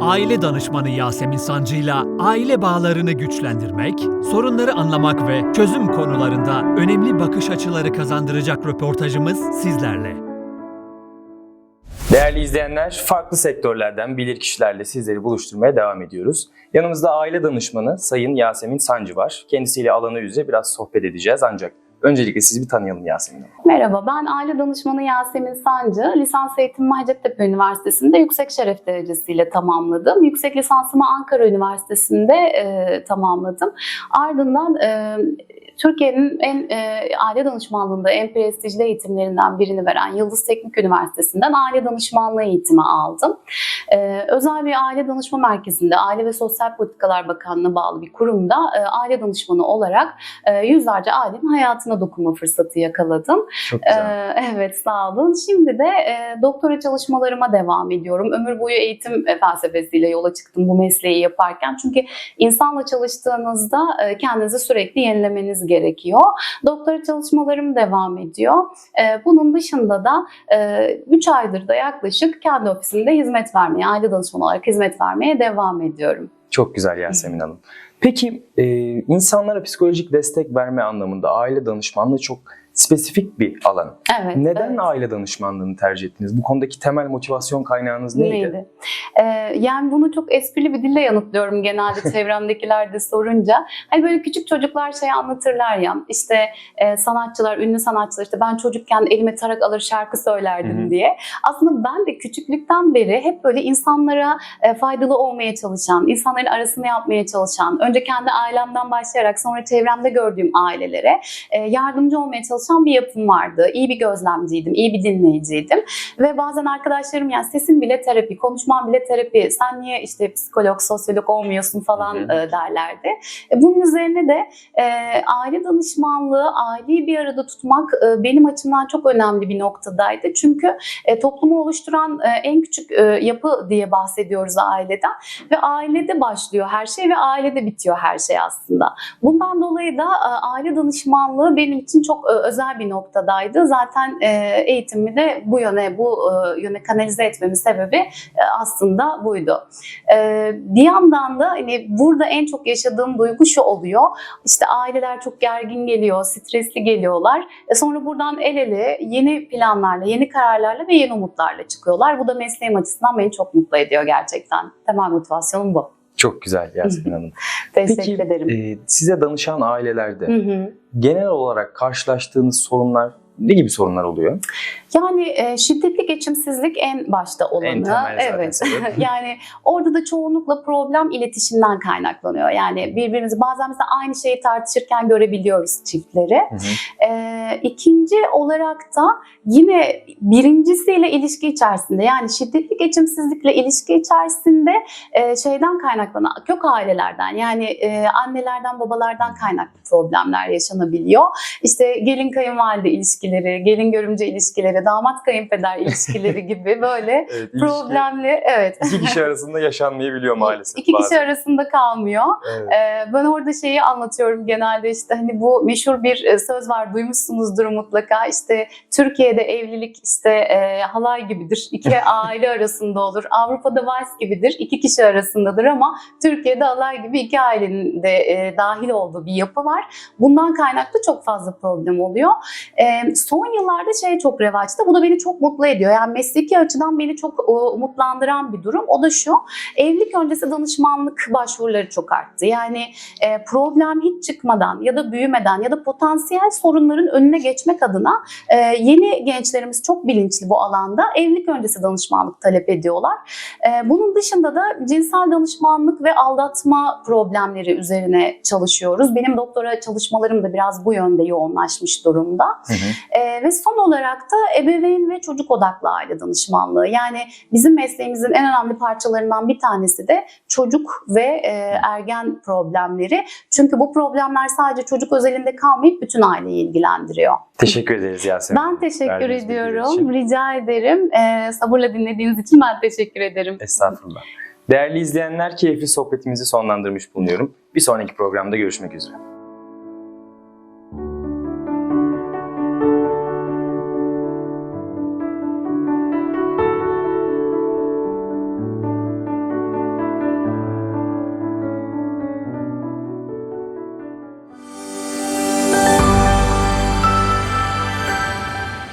Aile danışmanı Yasemin Sancı'yla aile bağlarını güçlendirmek, sorunları anlamak ve çözüm konularında önemli bakış açıları kazandıracak röportajımız sizlerle. Değerli izleyenler, farklı sektörlerden bilirkişilerle sizleri buluşturmaya devam ediyoruz. Yanımızda aile danışmanı Sayın Yasemin Sancı var. Kendisiyle alanı yüze biraz sohbet edeceğiz ancak öncelikle sizi bir tanıyalım Yasemin. Merhaba, ben aile danışmanı Yasemin Sancı. Lisans eğitimimi Hacettepe Üniversitesi'nde yüksek şeref derecesiyle tamamladım. Yüksek lisansımı Ankara Üniversitesi'nde e, tamamladım. Ardından e, Türkiye'nin en e, aile danışmanlığında en prestijli eğitimlerinden birini veren Yıldız Teknik Üniversitesi'nden aile danışmanlığı eğitimi aldım. E, özel bir aile danışma merkezinde, Aile ve Sosyal Politikalar Bakanlığı'na bağlı bir kurumda e, aile danışmanı olarak e, yüzlerce ailenin hayatına dokunma fırsatı yakaladım. Çok güzel. Ee, evet sağ olun. Şimdi de e, doktora çalışmalarıma devam ediyorum. Ömür boyu eğitim e, felsefesiyle yola çıktım bu mesleği yaparken. Çünkü insanla çalıştığınızda e, kendinizi sürekli yenilemeniz gerekiyor. Doktora çalışmalarım devam ediyor. E, bunun dışında da 3 aydır da yaklaşık kendi ofisimde hizmet vermeye, aile danışmanı olarak hizmet vermeye devam ediyorum. Çok güzel Yasemin Hanım. Peki e, insanlara psikolojik destek verme anlamında aile danışmanlığı çok spesifik bir alan. Evet. Neden evet. aile danışmanlığını tercih ettiniz? Bu konudaki temel motivasyon kaynağınız neydi? Neydi? Ee, yani bunu çok esprili bir dille yanıtlıyorum genelde çevremdekiler de sorunca. Hani böyle küçük çocuklar şey anlatırlar ya işte e, sanatçılar, ünlü sanatçılar işte ben çocukken elime tarak alır şarkı söylerdim Hı hı. diye. Aslında ben de küçüklükten beri hep böyle insanlara e, faydalı olmaya çalışan, insanların arasını yapmaya çalışan, önce kendi ailemden başlayarak sonra çevremde gördüğüm ailelere e, yardımcı olmaya çalışan bir yapım vardı. İyi bir gözlemciydim, iyi bir dinleyiciydim. Ve bazen arkadaşlarım yani sesin bile terapi, konuşman bile terapi, sen niye işte psikolog, sosyolog olmuyorsun falan Hı hı. derlerdi. E, bunun üzerine de e, aile danışmanlığı, aileyi bir arada tutmak e, benim açımdan çok önemli bir noktadaydı. Çünkü e, toplumu oluşturan e, en küçük e, yapı diye bahsediyoruz aileden ve ailede başlıyor her şey ve ailede bitiyor her şey aslında. Bundan dolayı da e, aile danışmanlığı benim için çok e, özel bir noktadaydı. Zaten e, eğitimimi de bu yöne, bu e, yöne kanalize etmemin sebebi e, aslında buydu. E, bir yandan da hani burada en çok yaşadığım duygu şu oluyor. İşte aileler çok gergin geliyor, stresli geliyorlar. E sonra buradan el ele yeni planlarla, yeni kararlarla ve yeni umutlarla çıkıyorlar. Bu da mesleğim açısından beni çok mutlu ediyor gerçekten. Temel motivasyonum bu. Çok güzel Yasemin Hanım. Teşekkür Peki ederim. e, size danışan ailelerde Hı hı. genel olarak karşılaştığınız sorunlar ne gibi sorunlar oluyor? Yani e, şiddetli geçimsizlik en başta olanı. En temel zaten evet. yani orada da çoğunlukla problem iletişimden kaynaklanıyor. Yani birbirimizi bazen mesela aynı şeyi tartışırken görebiliyoruz çiftleri. Hı hı. Ee, ikinci olarak da yine birincisiyle ilişki içerisinde yani şiddetli geçimsizlikle ilişki içerisinde e, şeyden kaynaklanan kök ailelerden yani e, annelerden babalardan kaynaklı problemler yaşanabiliyor. İşte gelin kayınvalide ilişkileri, gelin görümce ilişkileri, damat kayınpeder ilişkileri gibi böyle Evet, ilişki problemli evet. iki kişi arasında yaşanmayabiliyor maalesef. İki kişi bazen. arasında kalmıyor. Evet. Ee, ben orada şeyi anlatıyorum genelde işte hani bu meşhur bir e, söz var duymuşsunuzdur mutlaka işte Türkiye'de evlilik işte e, halay gibidir iki aile arasında olur Avrupa'da vals gibidir iki kişi arasındadır ama Türkiye'de halay gibi iki ailenin de e, dahil olduğu bir yapı var bundan kaynaklı çok fazla problem oluyor E, son yıllarda şey çok revaçta bu da beni çok mutlu ediyor yani mesleki açıdan beni çok umutlandıran bir durum o da şu evlilik öncesi danışmanlık başvuruları çok arttı. Yani e, problem hiç çıkmadan ya da büyümeden ya da potansiyel sorunların önüne geçmek adına e, yeni gençlerimiz çok bilinçli bu alanda evlilik öncesi danışmanlık talep ediyorlar. E, bunun dışında da cinsel danışmanlık ve aldatma problemleri üzerine çalışıyoruz. Benim doktora çalışmalarım da biraz bu yönde yoğunlaşmış durumda. Hı hı. Ee, ve son olarak da ebeveyn ve çocuk odaklı aile danışmanlığı. Yani bizim mesleğimizin en önemli parçalarından bir tanesi de çocuk ve e, ergen problemleri. Çünkü bu problemler sadece çocuk özelinde kalmayıp bütün aileyi ilgilendiriyor. Teşekkür ederiz Yasemin. Ben teşekkür verdiğiniz ediyorum. Rica ederim. Ee, sabırla dinlediğiniz için ben teşekkür ederim. Estağfurullah. Değerli izleyenler keyifli sohbetimizi sonlandırmış bulunuyorum. Bir sonraki programda görüşmek üzere.